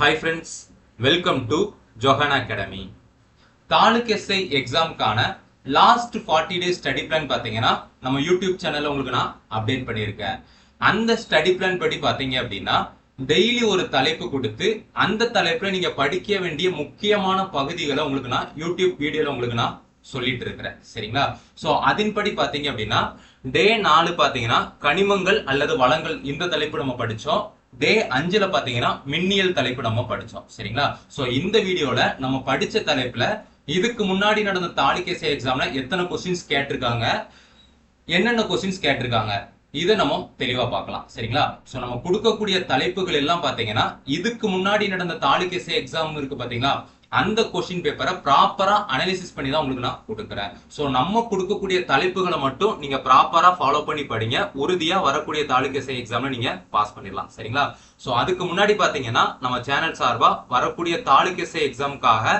Hi friends welcome to Johan academy taluk SI எக்ஸாமுக்கான last forty days study plan பார்த்தீங்கன்னா நம்ம YouTube சேனலில் உங்களுக்கு நான் அப்டேட் பண்ணியிருக்கேன். அந்த ஸ்டடி பிளான் படி பார்த்தீங்க அப்படின்னா டெய்லி ஒரு தலைப்பு கொடுத்து அந்த தலைப்பில் நீங்கள் படிக்க வேண்டிய முக்கியமான பகுதிகளை உங்களுக்கு நான் யூடியூப் வீடியோவில் உங்களுக்கு நான் சொல்லிட்டு இருக்கிறேன். சரிங்களா? ஸோ அதன்படி பார்த்தீங்க அப்படின்னா டே நாலு பார்த்தீங்கன்னா கனிமங்கள் அல்லது வளங்கள் இந்த தலைப்பு நம்ம படித்தோம் டே அஞ்சுல பாத்தீங்கன்னா மின்னியல் தலைப்பு நம்ம படிச்சோம். சரிங்களா? சோ இந்த வீடியோல நம்ம படிச்ச தலைப்புல இதுக்கு முன்னாடி நடந்த தாலிகேசை எக்ஸாம்ல எத்தனை கொஸ்டின்ஸ் கேட்டிருக்காங்க என்னென்ன கொஸ்டின்ஸ் கேட்டிருக்காங்க இதை நம்ம தெளிவா பார்க்கலாம். சரிங்களா? சோ நம்ம கொடுக்கக்கூடிய தலைப்புகள் எல்லாம் பாத்தீங்கன்னா இதுக்கு முன்னாடி நடந்த தாலிகேசை எக்ஸாம் இருக்கு பாத்தீங்களா? அந்த கொஸ்டின் பேப்பரை ப்ராப்பரா அனாலிசிஸ் பண்ணி தான் உங்களுக்கு நான் கொடுக்குறேன். ஸோ நம்ம கொடுக்கக்கூடிய தலைப்புகளை மட்டும் நீங்க ப்ராப்பரா ஃபாலோ பண்ணி படிங்க. உறுதியா வரக்கூடிய தாலுகேசை எக்ஸாம்ல நீங்க பாஸ் பண்ணிடலாம். சரிங்களா? ஸோ அதுக்கு முன்னாடி பாத்தீங்கன்னா நம்ம சேனல் சார்பா வரக்கூடிய தாலுகேசை எக்ஸாமுக்காக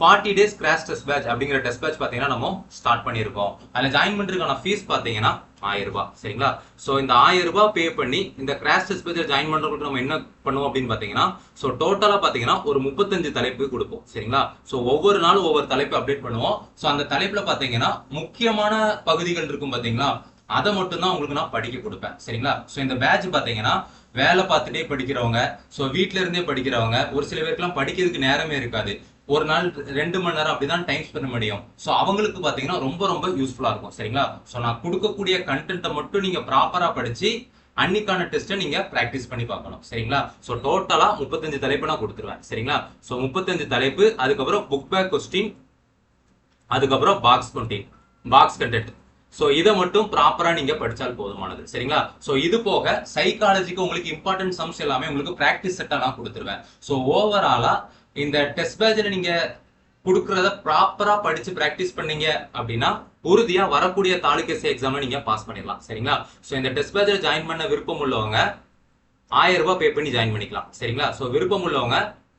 forty days crash test batch அப்படிங்கிற டெஸ்ட் பேட்ச் பார்த்தீங்கன்னா நம்ம ஸ்டார்ட் பண்ணியிருக்கோம் அதில் ஜாயின் பண்ணுறதுக்கான ஃபீஸ் பார்த்தீங்கன்னா ஆயிரம் ரூபாய் சரிங்களா? ஸோ இந்த ஆயிரம் ரூபாய் பே பண்ணி இந்த கிராஷ் டெஸ்ட் பேட்சில் ஜாயின் பண்ணுறதுக்கு நம்ம என்ன பண்ணுவோம் அப்படின்னு பார்த்தீங்கன்னா ஸோ டோட்டலாக பார்த்தீங்கன்னா ஒரு முப்பத்தஞ்சு தலைப்பு கொடுப்போம் சரிங்களா? ஸோ ஒவ்வொரு நாளும் ஒவ்வொரு தலைப்பு அப்டேட் பண்ணுவோம். ஸோ அந்த தலைப்பில் பார்த்தீங்கன்னா முக்கியமான பகுதிகள் இருக்கும் பார்த்தீங்களா அதை மட்டும்தான் உங்களுக்கு நான் படிக்க கொடுப்பேன் சரிங்களா? ஸோ இந்த பேட்ச் பார்த்தீங்கன்னா வேலை பார்த்துட்டே படிக்கிறவங்க ஸோ வீட்ல இருந்தே படிக்கிறவங்க ஒரு சில பேருக்குலாம் படிக்கிறதுக்கு நேரமே இருக்காது. ஒரு நாள் ரெண்டு மணி நேரம் அப்படிதான் டைம் ஸ்பெண்ட் முடியும். ஸோ அவங்களுக்கு பார்த்தீங்கன்னா ரொம்ப ரொம்ப யூஸ்ஃபுல்லாக இருக்கும். சரிங்களா? ஸோ நான் கொடுக்கக்கூடிய கண்டென்ட்டை மட்டும் நீங்கள் ப்ராப்பராக படித்து அன்னைக்கான டெஸ்ட்டை நீங்கள் ப்ராக்டிஸ் பண்ணி பார்க்கணும். சரிங்களா? ஸோ டோட்டலாக முப்பத்தஞ்சு தலைப்பு நான் கொடுத்துருவேன். சரிங்களா? ஸோ முப்பத்தஞ்சு தலைப்பு அதுக்கப்புறம் புக் பேக் கொஸ்டின் அதுக்கப்புறம் box content box content so இதை மட்டும் ப்ராப்பராக நீங்கள் படித்தால் போதுமானது. சரிங்களா? ஸோ இது போக சைக்காலஜிக்கு உங்களுக்கு இம்பார்ட்டன்ட் சம்ஸ் எல்லாமே உங்களுக்கு ப்ராக்டிஸ் செட்டாக நான் கொடுத்துருவேன். ஸோ ஓவராலாக இந்த டெஸ்ட் பேட்சில் நீங்க கொடுக்கறத ப்ராப்பரா படிச்சு பிராக்டிஸ் பண்ணீங்க அப்படின்னா உறுதியா வரக்கூடிய தாலுகேசி எக்ஸாம்ல நீங்க பாஸ் பண்ணிடலாம். சரிங்களா? ஸோ இந்த டெஸ்ட் பேட்சில் ஜாயின் பண்ண விருப்பம் உள்ளவங்க ஆயிரம் ரூபாய் பே பண்ணி ஜாயின் பண்ணிக்கலாம். சரிங்களா? ஸோ விருப்பம் உள்ளவங்க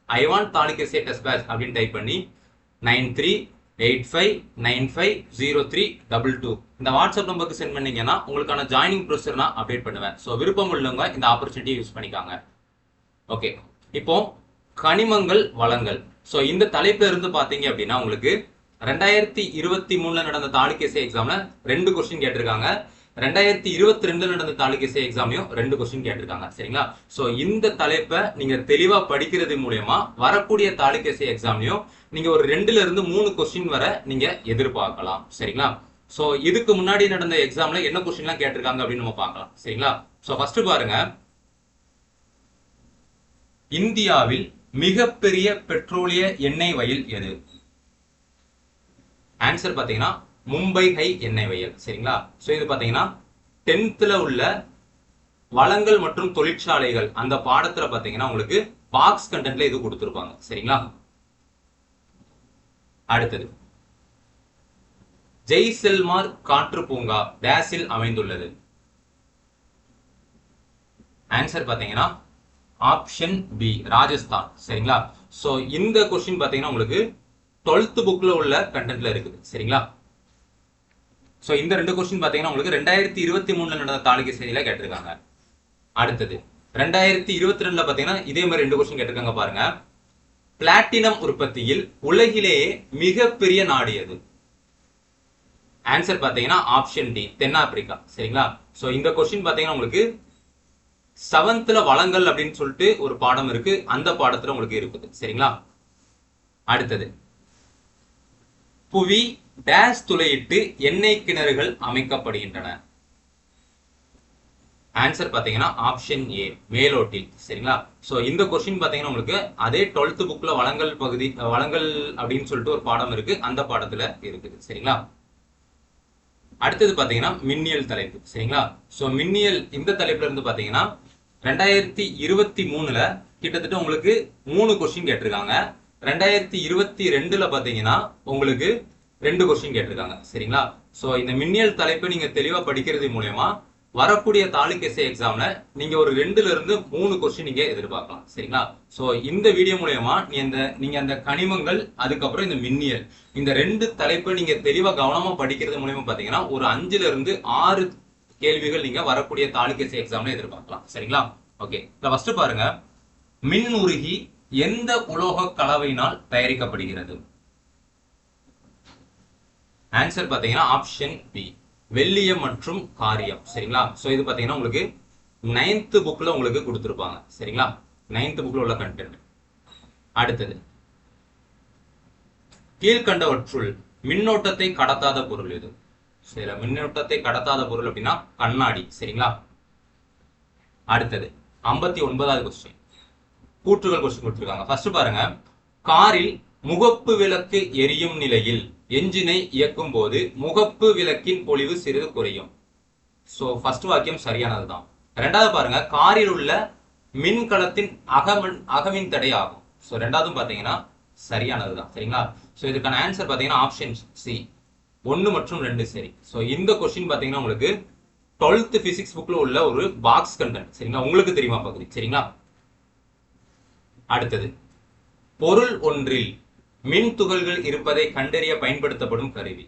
I want taluk SI test batch அப்படின்னு டைப் பண்ணி nine three eight five nine five zero three double two இந்த வாட்ஸ்அப் நம்பருக்கு சென்ட் பண்ணீங்கன்னா உங்களுக்கான ஜாயினிங் ப்ரொசீஜர் நான் அப்டேட் பண்ணுவேன். ஸோ விருப்பம் உள்ளவங்க இந்த ஆப்பர்ச்சுனிட்டியை யூஸ் பண்ணிக்காங்க. ஓகே இப்போ கனிமங்கள் வளங்கள். ஸோ இந்த தலைப்புல இருந்து பார்த்தீங்க அப்படின்னா உங்களுக்கு ரெண்டாயிரத்தி இருபத்தி மூணுல நடந்த தாலுகேசி எக்ஸாம்ல ரெண்டு கொஸ்டின் கேட்டிருக்காங்க. ரெண்டாயிரத்தி இருபத்தி ரெண்டுல நடந்த தாலுகேசி எக்ஸாமையும் ரெண்டு கொஸ்டின் கேட்டிருக்காங்க. சரிங்களா? ஸோ இந்த தலைப்பை நீங்க தெளிவா படிக்கிறது மூலயமா வரக்கூடிய தாலுக்கேசை எக்ஸாமையும் நீங்க ஒரு ரெண்டுல இருந்து மூணு கொஸ்டின் வரை நீங்க எதிர்பார்க்கலாம். சரிங்களா? ஸோ இதுக்கு முன்னாடி நடந்த எக்ஸாம்ல என்ன கொஸ்டின்லாம் கேட்டிருக்காங்க அப்படின்னு நம்ம பார்க்கலாம். சரிங்களா? ஸோ ஃபர்ஸ்ட் பாருங்க. இந்தியாவில் மிகப்பெரிய பெட்ரோலிய எண்ணெய் வயல் எது? ஆன்சர் பார்த்தீங்கன்னா மும்பை ஹை எண்ணெய் வயல். சரிங்களா? ஸோ இது பார்த்தீங்கன்னா டென்த்தில் உள்ள வளங்கள் மற்றும் தொழிற்சாலைகள் அந்த பாடத்தில் பார்த்தீங்கன்னா உங்களுக்கு பாக்ஸ் கண்டென்ட்ல இது கொடுத்துருப்பாங்க. சரிங்களா? அடுத்தது. ஜெய்செல்மார் காற்று பூங்கா டேஸில் அமைந்துள்ளது. ஆன்சர் பார்த்தீங்கன்னா ஆப்ஷன் பி ராஜஸ்தான் சரிங்களா? சோ இந்த கொஸ்டின் பாத்தீங்கன்னா உங்களுக்கு டுவெல்த் புக்ல உள்ள கண்டென்ட்ல இருக்குது. சரிங்களா? சோ இந்த ரெண்டு கொஸ்டின் பாத்தீங்கன்னா உங்களுக்கு ரெண்டாயிரத்தி இருபத்தி மூணுல நடந்த தாலுகை செய்தியில கேட்டிருக்காங்க. அடுத்தது ரெண்டாயிரத்தி இருபத்தி ரெண்டுல பாத்தீங்கன்னா இதே மாதிரி ரெண்டு கொஸ்டின் கேட்டிருக்காங்க பாருங்க. பிளாட்டினம் உற்பத்தியில் உலகிலேயே மிகப்பெரிய நாடு எது? ஆன்சர் பாத்தீங்கன்னா ஆப்ஷன் டி தென்னாப்பிரிக்கா. சரிங்களா? சோ இந்த கொஸ்டின் பாத்தீங்கன்னா உங்களுக்கு செவன்த்ல வளங்கள் அப்படின்னு சொல்லிட்டு ஒரு பாடம் இருக்கு. அந்த பாடத்துல உங்களுக்கு இருக்குது. சரிங்களா? அடுத்தது. புவி டேஷ் துளையிட்டு எண்ணெய் கிணறுகள் அமைக்கப்படுகின்றன. ஆன்சர் பாத்தீங்கன்னா ஆப்ஷன் ஏ மேலோட்டில். சரிங்களா? ஸோ இந்த கொஸ்டின் பாத்தீங்கன்னா உங்களுக்கு அதே டுவெல்த் புக்ல வளங்கள் பகுதி வளங்கள் அப்படின்னு சொல்லிட்டு ஒரு பாடம் இருக்கு. அந்த பாடத்துல இருக்குது. சரிங்களா? அடுத்தது பாத்தீங்கன்னா மின்னியல் தலைப்பு. சரிங்களா? சோ மின்னியல் இந்த தலைப்புல இருந்து பாத்தீங்கன்னா ரெண்டாயிரத்தி இருபத்தி மூணுல கிட்டத்தட்ட உங்களுக்கு மூணு கொஸ்டின் கேட்டிருக்காங்க. ரெண்டாயிரத்தி இருபத்தி ரெண்டுல பாத்தீங்கன்னா உங்களுக்கு ரெண்டு கொஸ்டின் கேட்டிருக்காங்க. சரிங்களா? ஸோ இந்த மின்னியல் தலைப்பை நீங்க தெளிவா படிக்கிறது மூலயமா வரக்கூடிய தாலுகேசை எக்ஸாம்ல நீங்க ஒரு ரெண்டுல இருந்து மூணு கொஸ்டின் நீங்க எதிர்பார்க்கலாம். சரிங்களா? ஸோ இந்த வீடியோ மூலயமா நீ அந்த நீங்க அந்த கனிமங்கள் அதுக்கப்புறம் இந்த மின்னியல் இந்த ரெண்டு தலைப்பை நீங்க தெளிவா கவனமா படிக்கிறது மூலயமா பாத்தீங்கன்னா ஒரு அஞ்சுல இருந்து ஆறு கேள்விகள் நீங்க வரக்கூடிய தாலுகேசி எக்ஸாம்ல எதிர்பார்க்கலாம். சரிங்களா? ஓகே ஃபர்ஸ்ட் பாருங்க. மின் உருகி எந்த உலோக கலவையினால் தயாரிக்கப்படுகிறது? ஆன்சர் பாத்தீங்கன்னா ஆப்ஷன் பி வெள்ளியம் மற்றும் காரியம். சரிங்களா? சோ இது பாத்தீங்கன்னா உங்களுக்கு நைன்த் புக்ல உங்களுக்கு கொடுத்துருப்பாங்க. சரிங்களா? நைன்த் புக்ல உள்ள கண்டென்ட் அடுத்தது. கீழ்கண்டவற்றுள் மின்னோட்டத்தை கடத்தாத பொருள் எது? சில மின்னோட்டத்தை கடத்தாத பொருள் அப்படின்னா கண்ணாடி சரிங்களா? அடுத்தது ஐம்பத்தி ஒன்பதாவது கொஸ்டின் கூற்றுகள் கொஸ்டின் கொடுத்துருக்காங்க. ஃபர்ஸ்ட் பாருங்க காரில் முகப்பு விளக்கு எரியும் நிலையில் என்ஜினை இயக்கும் போது முகப்பு விளக்கின் பொலிவு சிறிது குறையும். ஸோ ஃபர்ஸ்ட் வாக்கியம் சரியானது தான் ரெண்டாவது பாருங்க காரில் உள்ள மின்கலத்தின் அகமன் அகமின் தடை ஆகும். ஸோ ரெண்டாவதும் பார்த்தீங்கன்னா சரியானது தான் சரிங்களா? ஸோ இதுக்கான ஆன்சர் பார்த்தீங்கன்னா ஆப்ஷன் சி ஒன்று மற்றும் ரெண்டு சரி. ஸோ இந்த கொஸ்டின் பார்த்தீங்கன்னா உங்களுக்கு டுவெல்த் பிசிக்ஸ் புக்கில் உள்ள ஒரு பாக்ஸ் கண்டென்ட் சரிங்களா? உங்களுக்கு தெரியுமா பகுதி? சரிங்களா? அடுத்தது. பொருள் ஒன்றில் மின் துகள்கள் இருப்பதை கண்டறிய பயன்படுத்தப்படும் கருவி.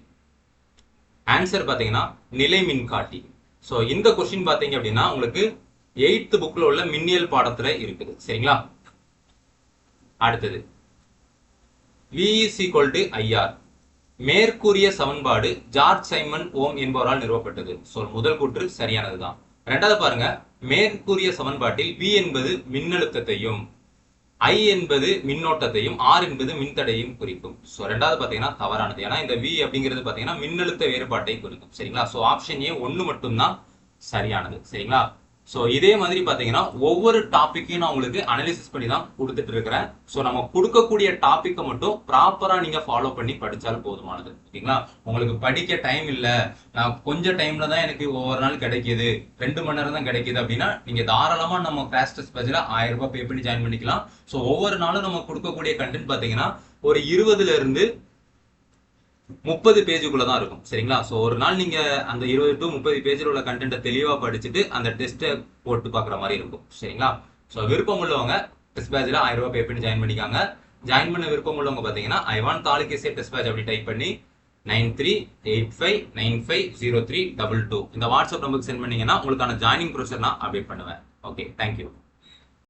ஆன்சர் பார்த்தீங்கன்னா நிலை மின்காட்டி. ஸோ இந்த கொஸ்டின் பார்த்தீங்க அப்படின்னா உங்களுக்கு எயித்து புக்கில் உள்ள மின்னியல் பாடத்தில் இருக்குது. சரிங்களா? அடுத்தது. விஇசி is ஐஆர் மேற்கூறிய சமன்பாடு ஜார்ஜ் சைமன் ஓம் என்பவரால் நிறுவப்பட்டது. ஸோ முதல் கூற்று சரியானதுதான். ரெண்டாவது பாருங்க. மேற்கூறிய சமன்பாட்டில் வி என்பது மின்னழுத்தத்தையும் ஐ என்பது மின்னோட்டத்தையும் ஆர் என்பது மின்தடையும் குறிக்கும். ஸோ ரெண்டாவது பார்த்தீங்கன்னா தவறானது. ஏன்னா இந்த வி அப்படிங்கிறது பார்த்தீங்கன்னா மின்னழுத்த வேறுபாட்டை குறிக்கும். சரிங்களா? ஸோ ஆப்ஷன் ஏ ஒன்று மட்டும்தான் சரியானது. சரிங்களா? ஸோ இதே மாதிரி பார்த்தீங்கன்னா ஒவ்வொரு டாப்பிக்கையும் நான் உங்களுக்கு அனலிசிஸ் பண்ணி தான் கொடுத்துட்டு இருக்கிறேன். ஸோ நம்ம கொடுக்கக்கூடிய டாப்பிக்கை மட்டும் ப்ராப்பராக நீங்கள் ஃபாலோ பண்ணி படித்தாலும் போதுமானது. ஓகேங்களா உங்களுக்கு படிக்க டைம் இல்லை. நான் கொஞ்சம் டைமில் தான் எனக்கு ஒவ்வொரு நாள் கிடைக்கிது. ரெண்டு மணி நேரம் தான் கிடைக்கிது அப்படின்னா நீங்கள் தாராளமாக நம்ம கிளாஸ் டெஸ்ட் பேஜ்ல ஆயிரம் ரூபாய் பே பண்ணி ஜாயின் பண்ணிக்கலாம். ஸோ ஒவ்வொரு நாளும் நம்ம கொடுக்கக்கூடிய கண்டென்ட் பார்த்தீங்கன்னா ஒரு இருபதுல இருந்து முப்பது பேஜுக்குள்ள தான் இருக்கும். சரிங்களா? ஸோ ஒரு நாள் நீங்க அந்த இருபது டு முப்பது பேஜில் உள்ள கண்டென்ட்டை தெளிவா படிச்சுட்டு அந்த டெஸ்ட்டை போட்டு பார்க்குற மாதிரி இருக்கும். சரிங்களா? ஸோ விருப்பம் உள்ளவங்க டெஸ்ட் பேஜில் ஆயிரம் ரூபாய் பே பண்ணி ஜாயின் பண்ணிக்காங்க. ஜாயின் பண்ண விருப்பம் உள்ளவங்க பார்த்தீங்கன்னா ஐ தாலுகேசே டெஸ்ட் பேஜ் அப்படி டைப் பண்ணி nine three eight five nine five zero three double two இந்த வாட்ஸ்அப் நம்பருக்கு சென்ட் பண்ணீங்கன்னா உங்களுக்கான ஜாயினிங் ப்ரொசர் நான் அப்டேட் பண்ணுவேன். Okay thank you